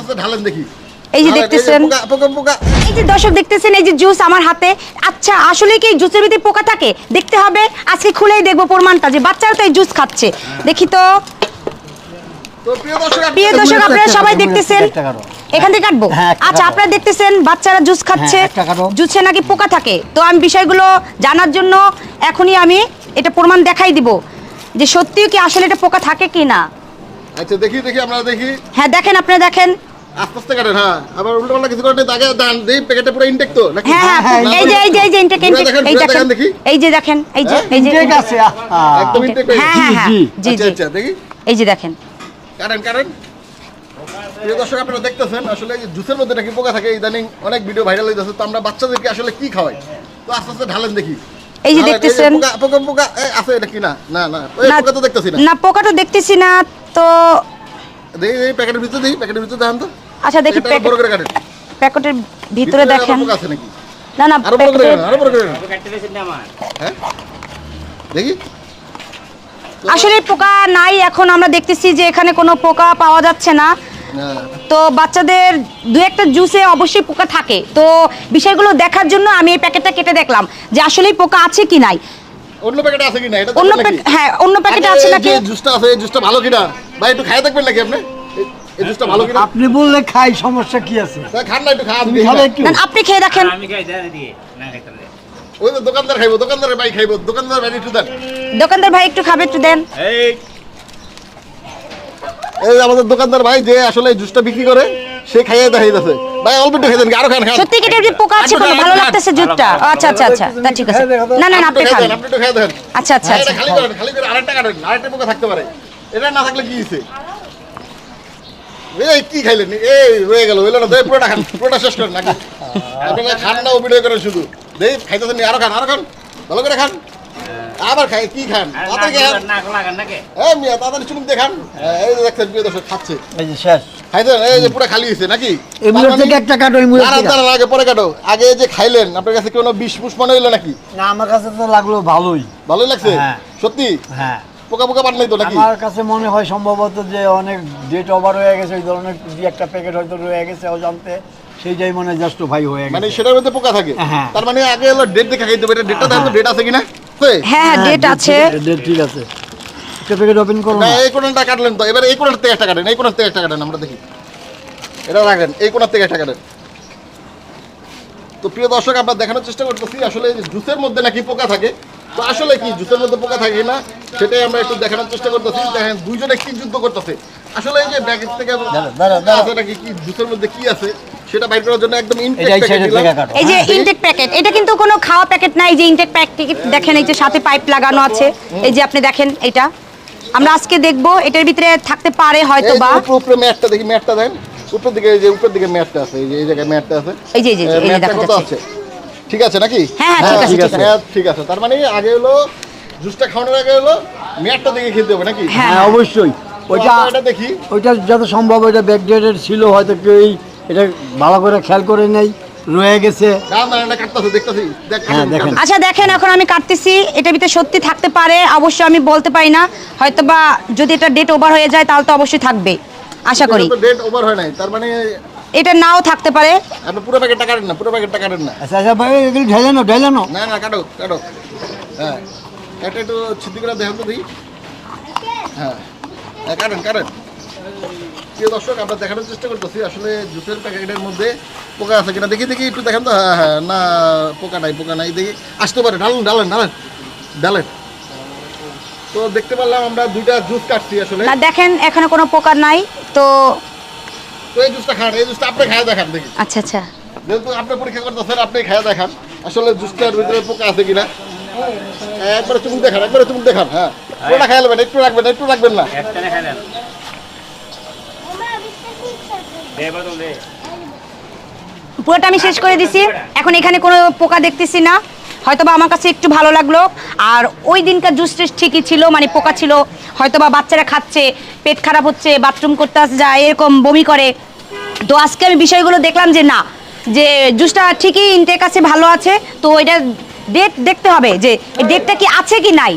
আস্তে ঢালেন দেখি। এই যে দেখতেছেন। পোকা পোকা পোকা। এই যে দর্শক দেখতেছেন এই যে জুস আমার হাতে। আচ্ছা আসলে কি জুসের ভিতরে পোকা থাকে? দেখতে হবে। আজকে খুলেই দেখব প্রমাণটা যে বাচ্চারা তো এই জুস খাচ্ছে। দেখি তো। প্রিয় দর্শক আপনারা সবাই দেখতেছেন। এখান থেকে কাটবো? হ্যাঁ, আচ্ছা আপনারা দেখতেছেন বাচ্চারা জুস খাচ্ছে। হ্যাঁ, কাটো। জুসে নাকি পোকা থাকে? তো আমি বিষয়গুলো জানার জন্য এখনই আমি এটা প্রমাণ দেখাই দিব যে সত্যিই কি আসলে এটা পোকা থাকে কি না। আচ্ছা দেখি দেখি আমরা দেখি। হ্যাঁ দেখেন আপনারা দেখেন। আস্তে আস্তে কাটেন হ্যাঁ। আবার উল্টো পাল্টা কিছু করেন আগে দান দেই প্যাকেটে পুরো ইনটেক তো নাকি? হ্যাঁ এই যে এই যে এই যে ইনটেক ঘুরে এই দেখেন দেখেন দেখি। এই যে দেখেন এই যে? এই যে ঠিক আছে একদম ইনটেক হ্যাঁ জি, জি। জি আচ্ছা দেখি। এই যে দেখেন। কারেন কারেন প্রিয় দর্শক আপনারা দেখতেছেন আসলে জুসের মধ্যে নাকি পোকা থাকে ইদানিং অনেক ভিডিও ভাইরাল হইতেছে তো আমরা বাচ্চাদেরকে আসলে কি খাওয়াই? তো আস্তে আস্তে ঢালেন দেখি। এই যে দেখতেছেন। পোকা পোকা পোকা আছে এটা কি? না না না পোকা তো দেখতেছি না। না পোকাটা দেখতেছি না তো দেখি এই প্যাকেটের ভিতরে দেখি প্যাকেটের ভিতরে দেখান তো। আচ্ছা দেখি প্যাকেটটা বড় করে কাটেন। প্যাকেটের ভিতরে দেখেন। পোকা আছে নাকি? না না আরও বড় করে আরও বড় করে। হ্যাঁ? দেখি। আসলে পোকা নাই এখন আমরা দেখতেছি যে এখানে কোনো পোকা পাওয়া যাচ্ছে না। না। তো বাচ্চাদের দু একটা জুসে অবশ্যই পোকা থাকে। তো বিষয়গুলো দেখার জন্য আমি এই প্যাকেটটা কেটে দেখলাম যে আসলেই পোকা আছে কি নাই। অন্য প্যাকেটে আছে কি না এটা অন্য হ্যাঁ অন্য প্যাকেটে আছে নাকি? জুসটা আছে এই জুসটা ভালো কিনা? ভাই একটু খাই দেখবেন নাকি আপনি? এই- জুসটা ভালো কিনা? আপনি বললে খাই সমস্যা কি আছে? খান না একটু আপনি খেয়ে দেখেন। আমি খাই দেন দিয়ে না ওই তো দোকানদার খাইবো দোকানদারের ভাই খাইবো দোকানদার ভাই একটু দেন। দোকানদার ভাই একটু খাবে একটু দেন। এই। এই আমাদের দোকানদার ভাই যে আসলে জুসটা বিক্রি করে সে খাইয়ে দেখাইতেছে। ভাই অল্প একটু খাইতেন আরও খান খান। সত্যি কি ভিতরে পোকা আছে কোনো ভালো লাগতেছে জুটটা আচ্ছা আচ্ছা আচ্ছা তা ঠিক আছে। না না না আপনি খান। আপনি একটু খাই দেন। আচ্ছা আচ্ছা আচ্ছা। খালি করেন খালি করে আরেকটা কাটেন আরেকটা পোকা থাকতে পারে। এটা না থাকলে কি হইছে এই কি খাইলেন? এই রয়ে গেল হইল না দেই পুরোটা খান পুরোটা শেষ করেন নাকি? আপনারা খান না ও ভিডিও করেন শুধু। দেই খাইতেছেন আরও খান আরও খান। ভালো করে খান। আবার খাই কি খান? এই মিয়া তাড়াতাড়ি চুমুক দেখান এই যে দেখছেন প্রিয় দর্শক খাচ্ছে। এই যে শেষ। খাইছেন? এই যে পুরো খালি হয়েছে নাকি? মানে- থেকে একটা কাটো আগে পরে কাটো। আগে যে খাইলেন আপনার কাছে কোনো বিষ ফুস মনে হইল নাকি? না আমার কাছে তো লাগল ভালোই। ভালোই লাগছে? হ্যাঁ। সত্যি? হ্যাঁ। পোকা পোকা পান নাই তো নাকি? আমার কাছে মনে হয় সম্ভবত যে অনেক ডেট ওভার হয়ে গেছে ওই ধরনের দুই একটা প্যাকেট হয়তো রয়ে গেছে অজান্তে সেইটাই মনে হয় জাস্ট ভাই হয়ে গেছে। মানে সেটার মধ্যে পোকা থাকে। হ্যাঁ। তার মানে আগে হলো ডেট দেখে খাইতে হবে। ডেটটা দেখো ডেট আছে কিনা? আছে? হ্যাঁ হ্যাঁ ডেট আছে। ডেট ঠিক আছে। একটা প্যাকেট ওপেন করো না। এই কোণটা কাটলেন তো। এবার এই কোণার থেকে একটা কাটেন এই কোণার থেকে একটা কাটেন আমরা দেখি। এটা রাখেন এই কোণার থেকে একটা কাটেন। তো প্রিয় দর্শক আমরা দেখানোর চেষ্টা করতেছি আসলে জুসের মধ্যে নাকি পোকা থাকে তো আসলে কি জুসের মধ্যে পোকা থাকে না সেটাই আমরা একটু দেখানোর চেষ্টা করতেছি। দেখেন দুইজনে কি যুদ্ধ করতেছে। আসলে এই যে ব্যাগের থেকে দাঁড়া, দাঁড়া, দাঁড়া। আছে নাকি কি জুসের মধ্যে কি আছে? সেটা বাইর করার জন্য একদম এই যে হ্যাঁ, ইনটেক প্যাকেট এটা কিন্তু কোনো খাওয়া প্যাকেট না এই যে ইনটেক প্যাকেট দেখেন এই যে সাথে পাইপ লাগানো আছে। এই যে আপনি দেখেন এটা। আমরা আজকে দেখব এটার ভিতরে থাকতে পারে হয়তো বা। উপরে ম্যাটটা দেখি ম্যাটটা দেন। উপরের দিকে এই যে উপরের দিকে ম্যাটটা আছে এই যে এই জায়গায় ম্যাটটা আছে। এই যে এই যে এই দেখা যাচ্ছে। আছে? ঠিক আছে নাকি? হ্যাঁ, হ্যাঁ, ঠিক আছে, ঠিক আছে। ম্যাট ঠিক আছে। তার মানে আগে হলো জুসটা খাওয়ানোর আগে হলো ম্যাটটা দেখে খেতে হবে নাকি? হ্যাঁ। হ্যাঁ অবশ্যই। ওইটা দেখি। ওইটা যত সম্ভব ওইটা ব্যাকডেটেড ছিল হয়তো কেউ এটা ভালো করে খেয়াল করে নেই রয়ে গেছে। না না এটা কাটতেছে দেখতেছি। দেখ হ্যাঁ, দেখেন। আচ্ছা দেখেন এখন আমি কাটতেছি। এটা ভিতরে সত্যি থাকতে পারে অবশ্যই আমি বলতে পারি না। হয়তো বা যদি এটা ডেট ওভার হয়ে যায় তাহলে তো অবশ্যই থাকবে। আশা করি। ডেট ওভার হয় নাই। তার মানে এটা নাও থাকতে পারে। আপনি পুরো প্যাকেটটা কাটেন না পুরো প্যাকেটটা কাটেন না। আচ্ছা আচ্ছা ভাই এগুলো ঢেলে নো ঢেলে নো না না কাটো কাটো। হ্যাঁ। এটা একটু ছিদ্দি করে দেখেন তো দেখি। হ্যাঁ। হ্যাঁ কাটেন কাটেন। প্রিয় দর্শক আমরা দেখানোর চেষ্টা করতেছি। আসলে জুসের প্যাকেটের মধ্যে পোকা আছে কিনা? দেখি দেখি একটু দেখেন তো। হ্যাঁ হ্যাঁ না পোকা নাই পোকা নাই। দেখি আসতে পারে। ঢালেন ঢালেন ঢালেন ঢালেন। তো দেখতে পারলাম আমরা দুইটা জুস কাটছি আসলে। না দেখেন এখানে কোনো প্রকার নাই তো তো এই জুসটা খান এই জুসটা আপনি খায় দেখান দেখি। আচ্ছা আচ্ছা। যেহেতু আপনি পরীক্ষা করতেছেন আপনি খায় দেখান আসলে জুসটার ভিতরে পোকা আছে কিনা। একবারে চুমুক দেখান একবারে চুমুক দেখান হ্যাঁ। পুরোটা খাই নেবেন একটু রাখবেন একটু রাখবেন না পুরোটা আমি শেষ করে দিছি। এখন এখানে কোনো পোকা দেখতেছি না। হয়তো বা আমার কাছে একটু ভালো লাগল। আর ওই দিনকার জুস টেস্ট ঠিকই ছিল মানে পোকা ছিল। হয়তো বা বাচ্চারা খাচ্ছে, পেট খারাপ হচ্ছে বাথরুম করতে যায়, এরকম বমি করে। তো আজকে আমি বিষয়গুলো দেখলাম যে না, যে জুসটা ঠিকই ইনটেক আছে, ভালো আছে। তো এটা ডেট দেখতে হবে যে ডেটটা কি আছে কি নাই।